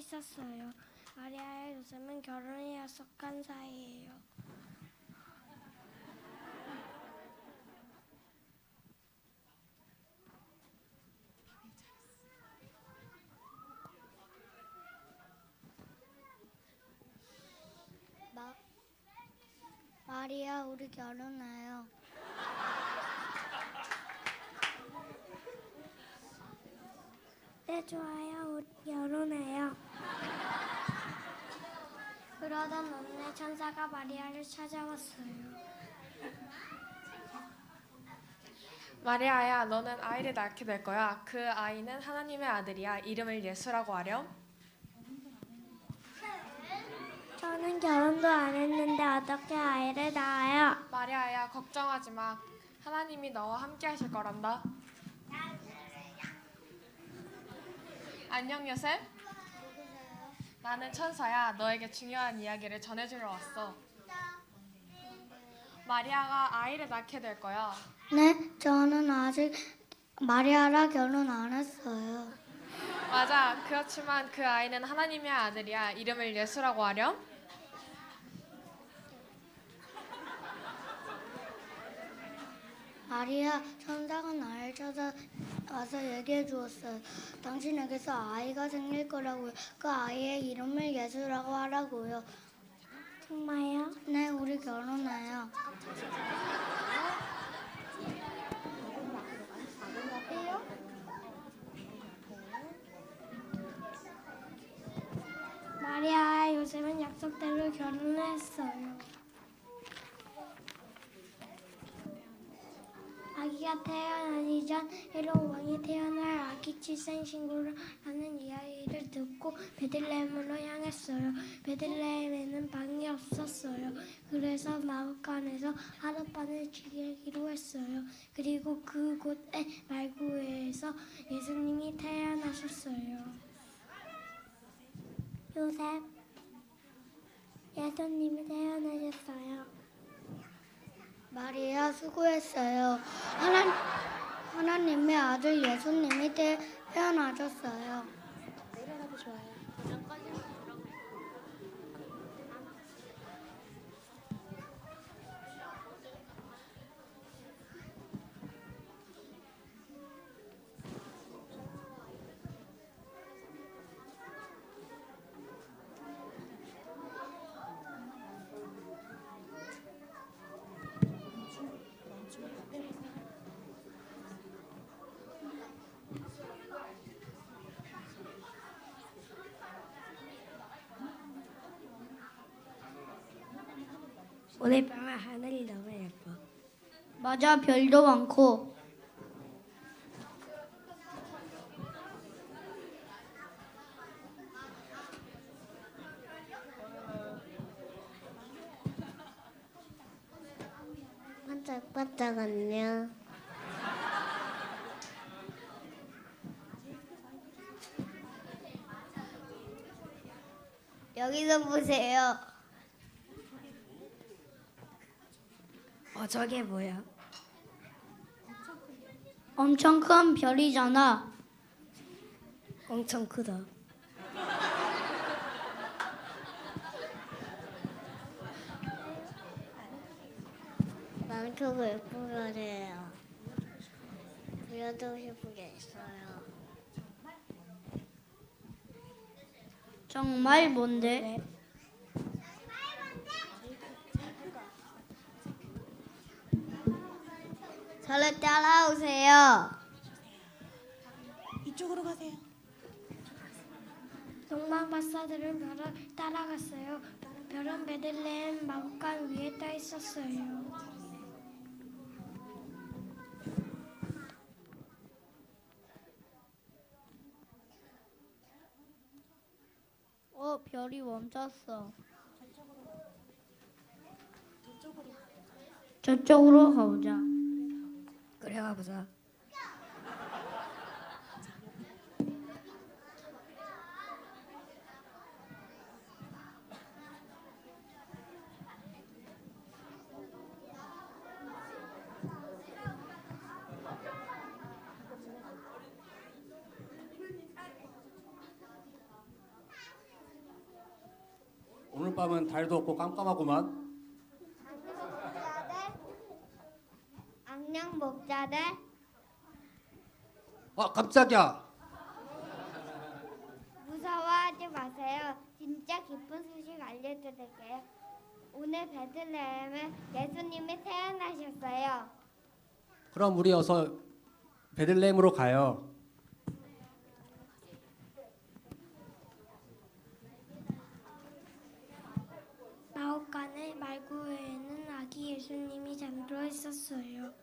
있었어요. 마리아의 요셉은 결혼이 약속한 사이예요. 마, 마리아 우리 결혼해요. 네 좋아요. 우리 결혼해요. 그러던 어느 날 천사가 마리아를 찾아왔어요. 마리아야, 너는 아이를 낳게 될 거야. 그 아이는 하나님의 아들이야. 이름을 예수라고 하렴. 저는 결혼도 안 했는데 어떻게 아이를 낳아요? 마리아야, 걱정하지 마. 하나님이 너와 함께 하실 거란다. 안녕, 요셉. 나는 천사야. 너에게 중요한 이야기를 전해주러 왔어. 마리아가 아이를 낳게 될 거야. 네, 저는 아직 마리아랑 결혼 안 했어요. 맞아. 그렇지만 그 아이는 하나님의 아들이야. 이름을 예수라고 하렴. 마리아, 천사가 나를 찾아와서 얘기해 주었어요. 당신에게서 아이가 생길 거라고요. 그 아이의 이름을 예수라고 하라고요. 정말요? 네, 우리 결혼해요. 마리아와 요셉은 약속대로 결혼을 했어요. 아기가 태어나기 전 헤롯 왕이 태어날 아기 칠생 신고를 하는 이야기를 듣고 베들레헴으로 향했어요. 베들레헴에는 방이 없었어요. 그래서 마구간에서 하룻밤을 지내기로 했어요. 그리고 그곳의 말구에서 예수님이 태어나셨어요. 요셉, 예수님이 태어나셨어요. 마리아 수고했어요. 하나, 하나님의 아들 예수님이 태, 태어나셨어요. 오늘 밤 하늘이 너무 예뻐. 맞아, 별도 많고. 반짝반짝하네요. 여기서 보세요. 저게 뭐야? 엄청 큰 별이잖아. 엄청 크다. 많고 예쁘게 해요. 그려도 예쁘게 있어요. 정말 뭔데? 저를 따라오세요. 이쪽으로 가세요. 동방 박사들은 별을 따라갔어요. 별은 베들레헴 마구간 위에 떠 있었어요. 어, 별이 멈췄어. 저쪽으로 가보자. 보자. 오늘 밤은 달도 없고 깜깜하구만. 아 깜짝이야. 무서워하지 마세요. 진짜 기쁜 소식 알려드릴게요. 오늘 베들레헴에 예수님이 태어나셨어요. 그럼 우리 어서 베들레헴으로 가요. 마옥간의 말구에는 아기 예수님이 잠들어 있었어요.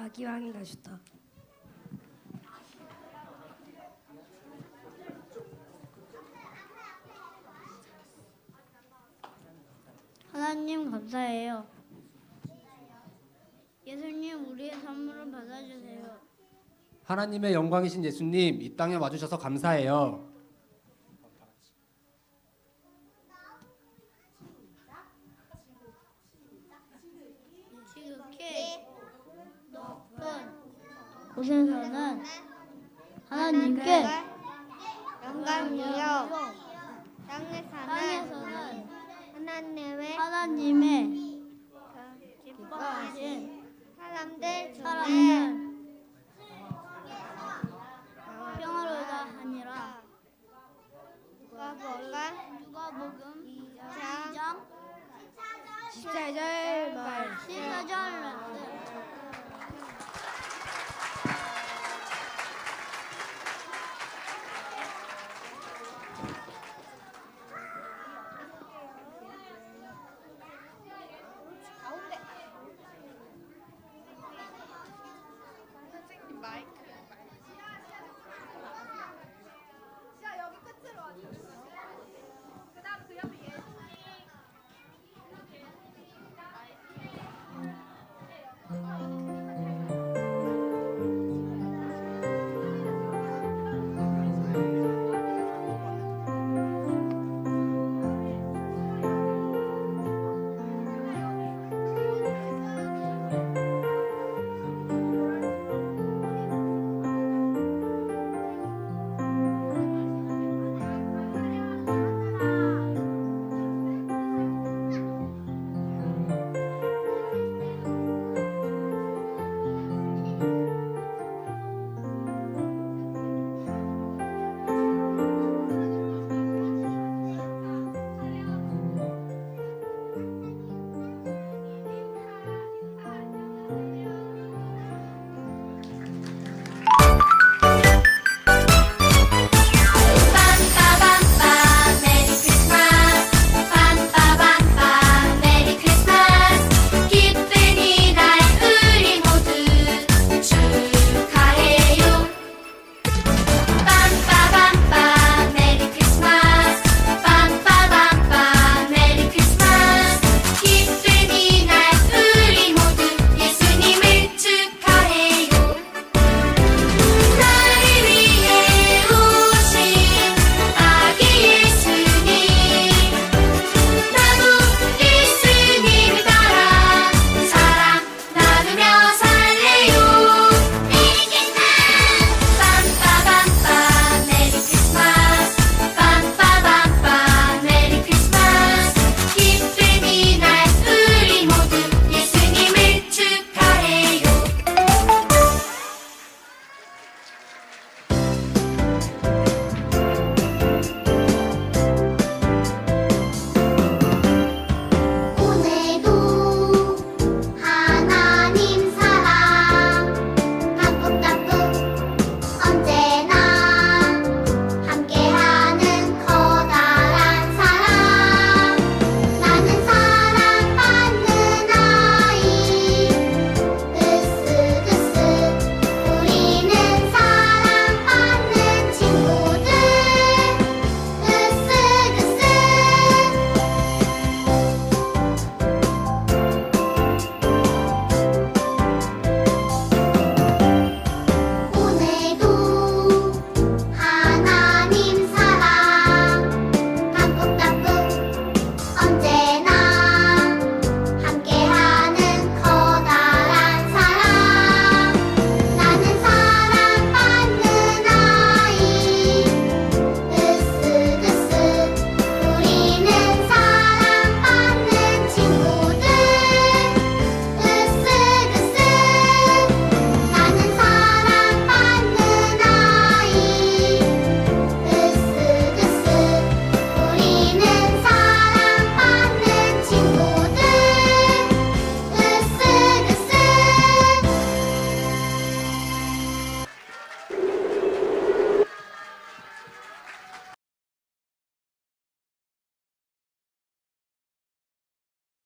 와 기왕이 가셨다. 하나님 감사해요. 예수님 우리의 선물을 받아주세요. 하나님의 영광이신 예수님 이 땅에 와주셔서 감사해요. 지극히 높은 곳에서는 하나님께 영광이요. 땅에서는 하나님의 하나님의 기뻐하신 사람들 중에 평화로다 하니라. 누가복음 누가복음 2장 14절 말. 14절 말씀